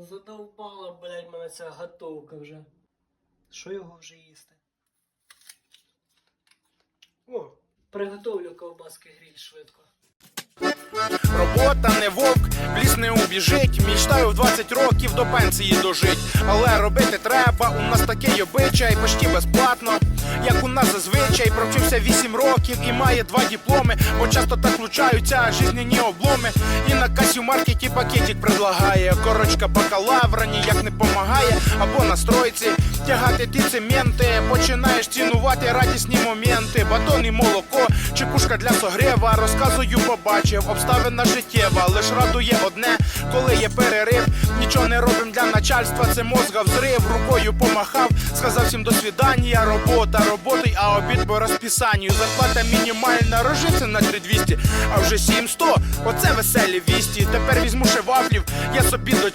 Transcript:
Задовбала, блядь, мене ця готовка вже. Що його вже їсти? О, приготовлю ковбаски гриль швидко. Робота не вовк, в ліс не убіжить. Мічтаю в 20 років до пенсії дожить. Але робити треба, у нас такий обичай, почти безплатно. Зазвичай, провчився 8 років і має два дипломи, бо часто так случаються жизненні обломи. І на касі в маркеті пакетик предлагає. Корочка бакалавра ніяк не помагає. Або на стройці тягати ті цементи. Починаєш цінувати радісні моменти. Батон і молоко, чекушка для согрева. Розказую, побачив, обставина життєва. Лиш радує одне, коли є перерив. Нічого не робим для начальства, це мозга взрив. Рукою помахав, сказав всім до свідання. Робота, роботи, а обід по розписанню. Зарплата мінімальна, рожиться на 3200, а вже 700. Оце веселі вісті. Тепер візьму ще вафлів, я собі до